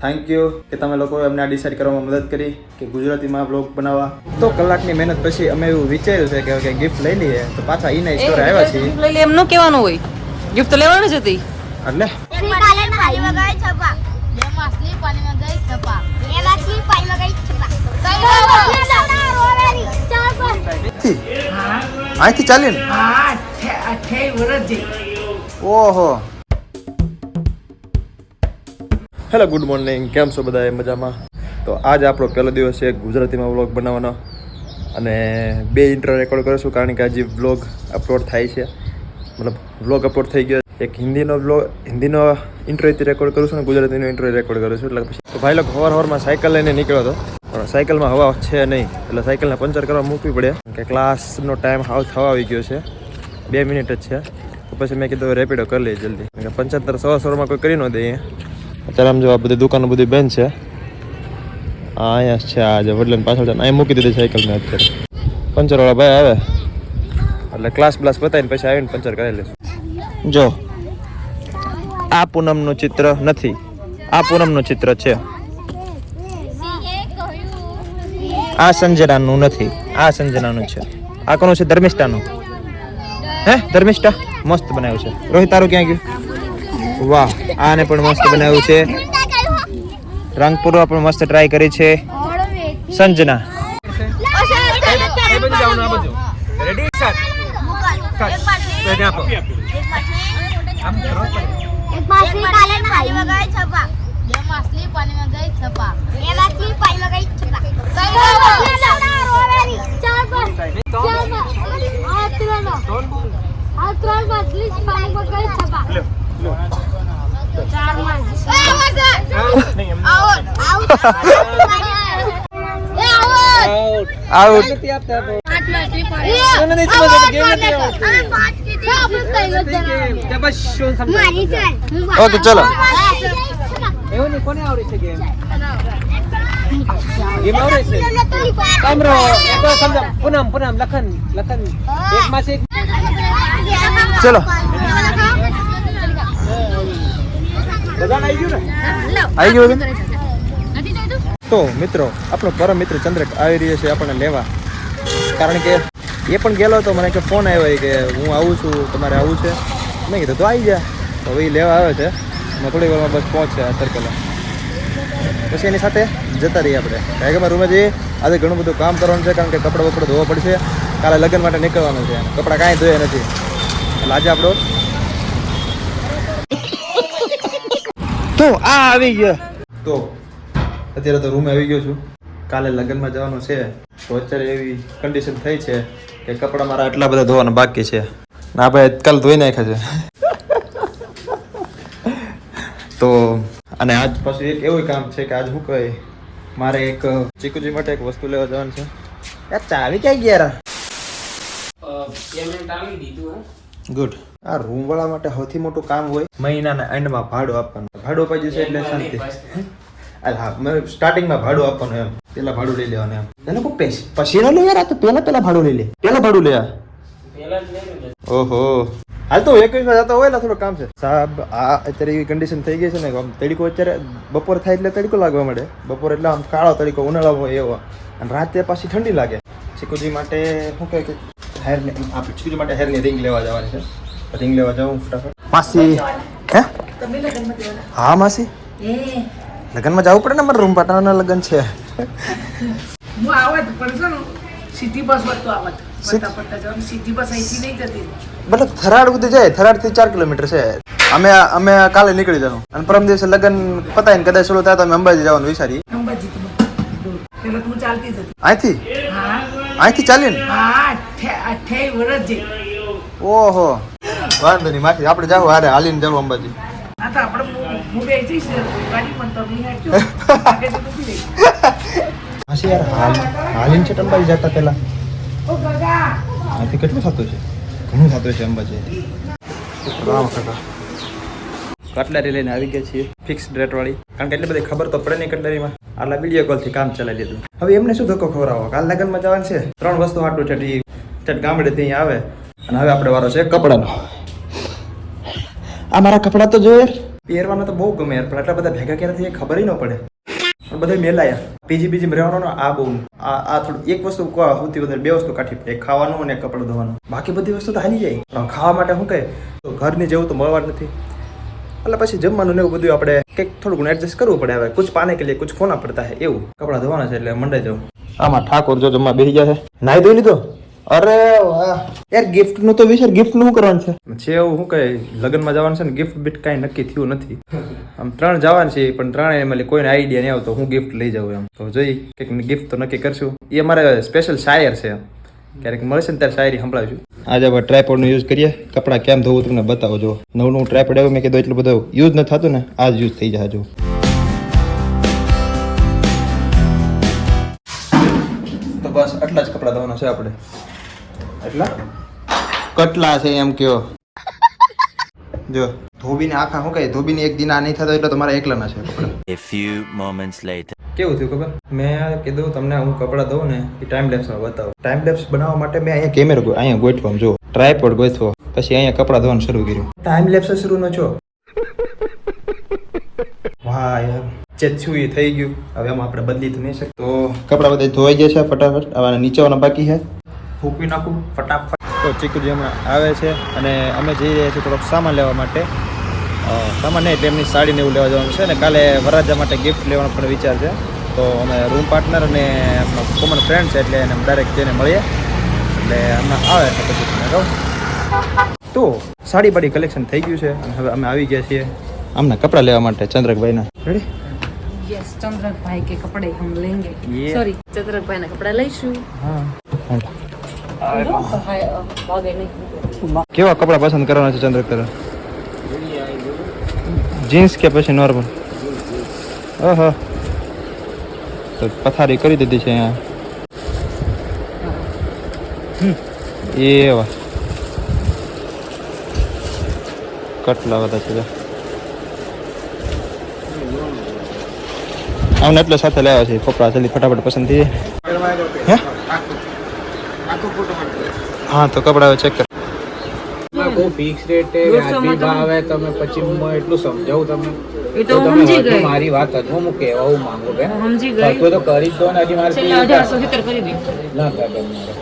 Thank you કે તમે લોકોએ અમને આ ડિસાઇડ કરવામાં મદદ કરી કે ગુજરાતીમાં બ્લોગ બનાવવા. તો કલાકની મહેનત પછી અમે એવું વિચાર્યું છે કે હવે ગિફ્ટ લઈ લઈએ તો પાછા ઈના સ્ટોર આવ્યા છીએ. લઈ લે એમ ન કહેવાનું હોય. ગિફ્ટ તો લેવાની જ હતી. એટલે? અહીંથી ગઈ છપા હેલો, ગુડ મોર્નિંગ. કેમ છો બધા મજામાં? તો આજ આપણો પહેલો દિવસ છે ગુજરાતીમાં વ્લોગ બનાવવાનો. અને બે ઇન્ટ્રો રેકોર્ડ કરીશું, કારણ કે આજે વ્લોગ અપલોડ થાય છે. મતલબ, વ્લોગ અપલોડ થઈ ગયો. એક હિન્દીનો વ્લોગ, હિન્દીનો ઇન્ટ્રો રેકોર્ડ કરું છું અને ગુજરાતીનો ઇન્ટ્રો રેકોર્ડ કરું છું એટલે પછી તો ભાઈ લોકો હવાર હવારમાં સાયકલ લઈને નીકળ્યો હતો. પણ સાયકલમાં હવા છે નહીં. એટલે સાયકલને પંચર કરવા મૂકવી પડે. કે ક્લાસનો ટાઈમ હાવ થવા આવી ગયો છે. બે મિનિટ જ છે. પછી મેં કીધું રેપિડો કરી લઈએ જલ્દી. કે પંચોતેર સવા સવારમાં કોઈ કરી ન દે અહીંયા. અત્યારે આમ જો બધી દુકાનો બધી બંધ છે. આ અહીંયા છે, આ જે વડલન પાછળ છે અહીં મૂકી દીધી સાયકલ મેં અત્યારે. પંચરવાળા ભાઈ આવે. એટલે ક્લાસ બ્લાસ બતાવીને પછી આવીને પંચર કરાવી લઈશું. જો, આ પૂનમનું ચિત્ર નથી. આ પૂનમનું ચિત્ર છે. આ સંજનાનું નથી. આ સંજનાનું છે. આ કોનું છે? ધર્મિષ્ઠાનું. હે? ધર્મિષ્ઠા? મસ્ત બનાવ્યું છે. રોહિત તારું ક્યાં ગયું? વાહ આને પણ મસ્ત બનાવ્યું છે. રંગપુરવા પણ મસ્ત ટ્રાય કરી છે. સંજના. પાણીમાં ગઈ છપા. બે માછલી પાણીમાં ગઈ છપા બે માછલી પાણીમાં ગઈ છપા આઉટ ઓકે ચલો એવું નહીં કોને આવડે છે ગેમ ગેમ આવડે છે કામરો વાર સમજા પૂનમ પૂનમ લખન લખન એક માં એક ચલો આવી ગયું ને આવી ગયું બધું? તો મિત્રો આપણો પરમ મિત્ર ચંદ્રક આવી રહ્યો છે આપણને લેવા. કારણ કે એ પણ ગયેલો હતો મને કે ફોન આવ્યો કે હું આવું છું તમારે આવું છે. મેં કીધું તો આવી જા. તો હવે એ લેવા આવે છે. મેં થોડી વારમાં બસ પહોંચશે આ સર્કલે પછી એની સાથે જતા રહીએ આપણે. કારણ કે અમારા રૂમે જઈએ આજે ઘણું બધું કામ કરવાનું છે કારણ કે કપડાં બપડા ધોવા પડશે. કાલે લગ્ન માટે નીકળવાનું છે. કપડાં કાંઈ ધોયા નથી. એટલે આજે આપણો તો આ આવી ગયો. તો અત્યારે તો રૂમે આવી ગયો છું. કાલે લગ્નમાં જવાનું છે. તો અત્યારે એવી કન્ડિશન થઈ છે કે કપડાં મારા એટલા બધા ધોવાના બાકી છે. ના ભાઈ કાલ ધોઈ નાખ્યા છે. તો અને આજ પછી એક એવું કામ છે કે આજ હું કહે મારે એક ચીકુજી માટે એક વસ્તુ લેવા જવાનું છે. યાર ચાવી ક્યાં ગયા પેમેન્ટ આવી દીધું ગુડ આ રૂમ વાળા માટે સૌથી મોટું કામ હોય. મહિનાના એન્ડમાં ભાડું આપવાનું. ભાડું પછી જશે એટલે શાંતિ. હા સ્ટાર્ટિંગમાં ભાડું આપવાનું એમ. પેલા ભાડું લઈ લેવાનું એમ. એ લોકો પેશ પછી ન લે યાર આ તો પેલા પેલા ભાડું લઈ લે. પેલા ભાડું લે ઓહો. હાલ તો એકવીસમાં જતો હોય ને થોડું કામ છે. સાહેબ આ અત્યારે એવી કન્ડિશન થઈ ગઈ છે ને કે આમ તડકો અત્યારે બપોર થાય એટલે તડકો લાગવા માંડે. બપોર એટલે આમ કાળો તડકો ઉનાળો હોય એવો. અને રાતે પાછી ઠંડી લાગે. ચીકુજી માટે શું કહે કે હેર આપણે ચીકુજી માટે હેરની રિંગ લેવા જવાની છે. રિંગ લેવા જાઉં ફટાફટ. માસી હે? હા માસી. લગ્નમાં જવું પડે ને અમારા રૂમ પાટણના લગ્ન છે. હું આવત પણ છે ને સીધી બસ વધતો આવત. સીધી- બસ અહીંથી નહીં જતી. મતલબ થરાડ સુધી જાય થરાડથી ચાર કિલોમીટર છે. અમે અમે કાલે નીકળી જવાનું અને પરમ દિવસે લગ્ન પતાય ને કદાચ ચાલુ થાય તો અમે અંબાજી જવાનું વિચારી અંબાજી તો ચાલતી જ હતી. અહીંથી? અહીંથી ચાલી ને વર્ષ ઓહો. વાંધો નહીં માથી આપણે જાવ હારે હાલીને જાવ અંબાજી. તો આપણે હું- બે જઈશ ગાડી પણ નથી યાર હાલ હાલીને છે અંબાજી જતા પહેલા. ઓ ગગા. આથી કેટલું થતું છે ઘણું થતું છે અંબાજી રામ કાકા. કટલરી લઈને આવી ગયા છીએ ફિક્સ રેટ વાળી. કારણ કે એટલી બધી ખબર તો પડે નહીં કટલરીમાં. આટલા વીડિયો કોલથી કામ ચલાવી લીધું. હવે એમને શું ધક્કો ખવડાવો કાલ લગ્નમાં જવાનું છે. ત્રણ વસ્તુ હાટું છે ચટ ગામડેથી અહીંયા આવે. અને હવે આપણે વારો છે કપડાનો. આ મારા કપડાં તો જોઈએ પહેરવાના તો બહુ ગમે યાર, પણ આટલા બધા ભેગા ક્યારે થઈ ખબર ન પડે. પણ બધા મેલાયા પીજી પીજી રહેવાનો આ બહુ. આ આ થોડું, એક વસ્તુ સૌથી વધારે બે વસ્તુ કાઠી પડે. ખાવાનું અને કપડું ધોવાનું. બાકી બધી વસ્તુ તો હાલી જાય. પણ ખાવા માટે શું કહે, તો ઘરની જેવું તો મળવા નથી. એટલે પછી જમવાનું ને એવું બધું આપણે કંઈક થોડું ઘણું એડજસ્ટ કરવું પડે હવે. કુછ પાને કે લીએ કુછ ખોના પડતા હે, એવું. કપડાં ધોવાના છે એટલે મંડે જવું. આમાં ઠાકોર જો જમવા બેસી ગયા છે. નાહી ધોઈ લીધો? અરે વાહ. યાર ગિફ્ટનું તો વિશે ગિફ્ટનું શું કરવાનું છે? છે એવું શું કહે લગ્નમાં જવાનું છે ને ગિફ્ટ બિફ્ટ કાંઈ નક્કી થયું નથી. આમ ત્રણ જવાનું છે પણ ત્રણે એમાં કોઈને આઈડિયા નહીં આવતો હું ગિફ્ટ લઈ જાઉં એમ. તો જોઈ કંઈક ગિફ્ટ તો નક્કી કરશું. એ અમારે સ્પેશિયલ શાયર છે. ક્યારેક મળશે ને ત્યારે શાયરી સંભળાવીશું. આજે આપણે ટ્રાયપોડનો યુઝ કરીએ. કપડાં કેમ ધોવું તમને બતાવો જો નવું નવું ટ્રાયપોડ આવ્યું મેં કીધું એટલું બધું યુઝ નથી થતું ને આજ યુઝ થઈ જાય જો તો બસ આટલા જ કપડાં ધોવાના છે આપણે. એટલા? કટલા છે એમ કયો. જો ધોબીને આખા શું કહે ધોબીને એક દિન આ નહીં થતો એટલે તમારા એકલાના છે કપડાં. A few moments later. કેવું થયું ખબર? મેં કીધું તમને હું કપડાં દઉં ને એ ટાઈમ લેપ્સમાં બતાવું. ટાઈમ લેપ્સ બનાવવા માટે મેં અહીંયા કેમેરો અહીંયા ગોઠવો જો. ટ્રાયપોડ ગોઠવો. પછી અહીંયા કપડાં ધોવાનું શરૂ કર્યું. ટાઈમ લેપ્સ શરૂ ન છો? વાહ યાર. જે થયું એ થઈ ગયું. હવે આમાં આપણે બદલી તો નહીં શકતો. કપડા બધા ધોવાઈ જશે છે ફટાફટ. આને નીચેવાના બાકી છે. ફૂંકવી નાખું ફટાફટ. તો ચીકુજી હમણાં આવે છે અને અમે જઈ રહ્યા છીએ થોડોક સામાન લેવા માટે. સામાન નહીં તેમની સાડીને એવું લેવા જવાનું છે અને કાલે વરરાજા માટે ગિફ્ટ લેવાનો પણ વિચાર છે. તો અમે રૂમ પાર્ટનર અને કોમન ફ્રેન્ડ છે એટલે એને ડાયરેક્ટ જઈને મળીએ. એટલે હમણાં આવે એટલે પછી તમને કહું. તો સાડી બાડી કલેક્શન થઈ ગયું છે અને હવે અમે આવી ગયા છીએ આમના કપડાં લેવા માટે ચંદ્રકભાઈના. રેડી યસ ચંદ્રકભાઈ કે કપડે હમ લેંગે. સોરી ચંદ્રકભાઈ ના કપડા લઈશું. હા. કેવા કપડાં પસંદ કરવાના છે ચંદ્રક તરફ? જીન્સ કે પછી નોર્મલ ઓહો. તો પથારી કરી દીધી છે અહીંયા. એવા કટલા બધા છે. આમને એટલે સાથે લેવા છે કપડા, જલ્દી ફટાફટ પસંદ થઈ જાય હે હા તો કપડા ચેક કર. કોઈ ફિક્સ રેટ વ્યાજબી ભાવે તમે પછી હું એટલું સમજાવું તમને. એ તો સમજી ગઈ. મારી વાત હજુ હું કહેવા હું માંગુ બેન સમજી ગઈ. તો તો કરી દો ને હજી મારે છેલ્લે અઢારસો સિત્તેર કરી દે. ના કરે મારે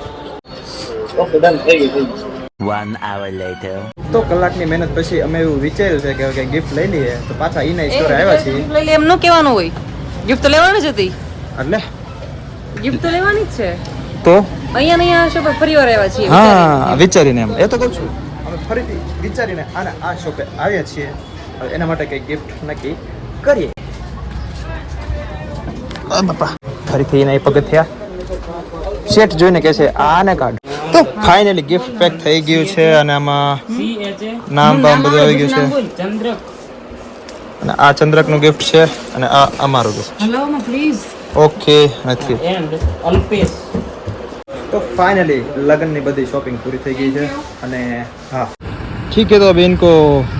One hour later. તો કલાકની મહેનત પછી અમે એવું વિચાર્યું છે કે ગિફ્ટ લઈ લઈએ તો પાછા ઈના સ્ટોર આવ્યા છીએ. લઈ લે એમ ન કહેવાનું હોય. ગિફ્ટ તો લેવાની જ હતી. એટલે? ગિફ્ટ તો લેવાની જ છે. તો? અહીંયા ને અહીંયા શોપે ફરી વાર આવ્યા છીએ હા વિચારીને. એમ. એ તો કહું છું. અમે ફરીથી વિચારીને આને આ શોપે આવ્યા છીએ. હવે એના માટે કંઈક ગિફ્ટ નક્કી કરીએ. બાપા ફરીથી એના એ પગથિયા શેઠ જોઈને કહે છે આને કાઢ. તો ફાઇનલી ગિફ્ટ પેક થઈ ગયું છે અને આમાં નામ બામ બધું આવી ગયું છે. અને આ ચંદ્રકનું ગિફ્ટ છે અને આ અમારું ગિફ્ટ ઓકે નથી. तो તો ફાઇનલી લગ્નની બધી શોપિંગ પૂરી થઈ ગઈ છે અને હા. ઠીક ठीक તો तो अभी इनको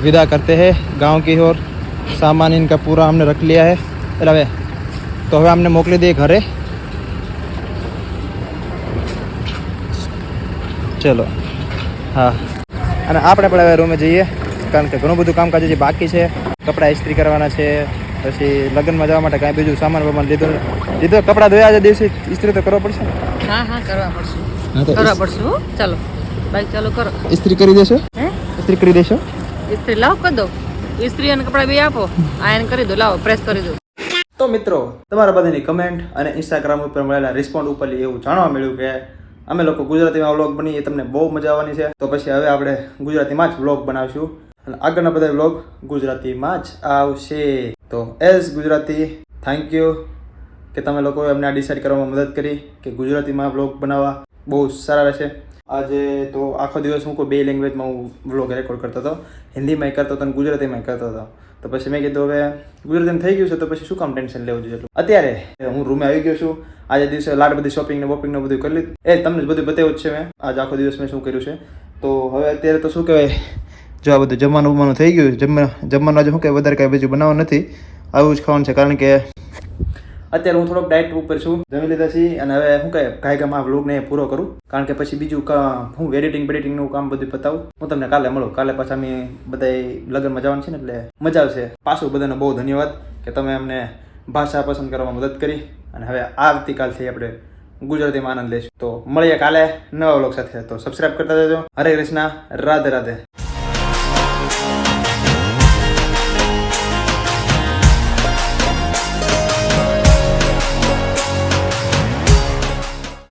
विदा करते हैं गांव की ओर सामान પૂરા पूरा રખ रख लिया है હવે તો હવે અમને મોકલી દે ઘરે. ચલો. હા. અને આપણે પણ હવે રૂમે જઈએ, કારણ કે ઘણું બધું કામકાજ જે બાકી છે. કપડાં ઇસ્ત્રી કરવાના છે, પછી લગ્નમાં જવા માટે કાંઈ બીજું સામાન વામાન લીધો લીધો કપડાં ધોયા આજે દિવસે ઇસ્ત્રી તો કરવો પડશે. હા હા કરવા પડશે. કરવા પડશે હો. ચાલો. બાઈક ચાલુ કરો. ઇસ્ત્રી કરી દેશો? હે? ઇસ્ત્રી કરી દેશો? ઇસ્ત્રી લાવો કરી દો. ઇસ્ત્રી અને કપડા બે આપો. આયન કરી દો. લાવો પ્રેસ કરી દો. તો મિત્રો તમારા બધાની કમેન્ટ અને ઇન્સ્ટાગ્રામ ઉપર મળેલા રિસ્પોન્ડ ઉપર એવું જાણવા મળ્યું કે અમે લોકો ગુજરાતીમાં વ્લોગ બનીએ તમને બહુ મજા આવવાની છે. તો પછી હવે આપણે ગુજરાતીમાં જ વ્લોગ બનાવશું. અને આગળના બધા વ્લોગ ગુજરાતીમાં જ આવશે. તો એઝ ગુજરાતી થેન્ક યુ કે તમે લોકોએ અમને આ ડિસાઇડ કરવામાં મદદ કરી, કે ગુજરાતીમાં વ્લોગ બનાવવા. બહુ સારા રહેશે. આજે તો આખો દિવસ હું કોઈ બે લેંગ્વેજમાં હું વ્લોગ રેકોર્ડ કરતો હતો. હિન્દીમાં કરતો હતો અને ગુજરાતીમાં કરતો હતો. તો પછી મેં કીધું, હવે ગુજરાતીમાં થઈ ગયું છે, તો પછી શું કામ ટેન્શન લેવું જોઈએ અત્યારે હું રૂમે આવી ગયો છું. આજે દિવસે લાડ બધી શોપિંગ ને વોપિંગ ને બધું કરી લીધું. એ તમને બધું બતાવ્યું જ છે મેં. આજ આખો દિવસ મેં શું કર્યું છે? તો હવે અત્યારે તો શું કહેવાય? જો આ બધું જમવાનું ઉમવાનું થઈ ગયું જમવા જમવાનું આજે શું કહેવાય? વધારે કાંઈ બીજું બનાવવાનું નથી. આવું જ ખાવાનું છે, કારણ કે અત્યારે હું થોડોક ડાયટ ઉપર છું. જમી લીધા છીએ અને હવે શું કહે ગાયકામાં આ વ્લોગને પૂરો કરું. કારણ કે પછી બીજું હું એડિટિંગ બેડિટિંગનું કામ બધું પતાવું. હું તમને કાલે મળું. કાલે પાછા અમે બધા લગ્નમાં જવાનું છે ને એટલે મજા આવશે. પાછું બધાનો બહુ ધન્યવાદ કે તમે અમને ભાષા પસંદ કરવામાં મદદ કરી. અને હવે આવતીકાલથી આપણે ગુજરાતીમાં આનંદ લઈશું. તો મળીએ કાલે નવા વ્લોગ સાથે. તો સબસ્ક્રાઈબ કરતા જજો. હરે કૃષ્ણ. રાધે રાધે.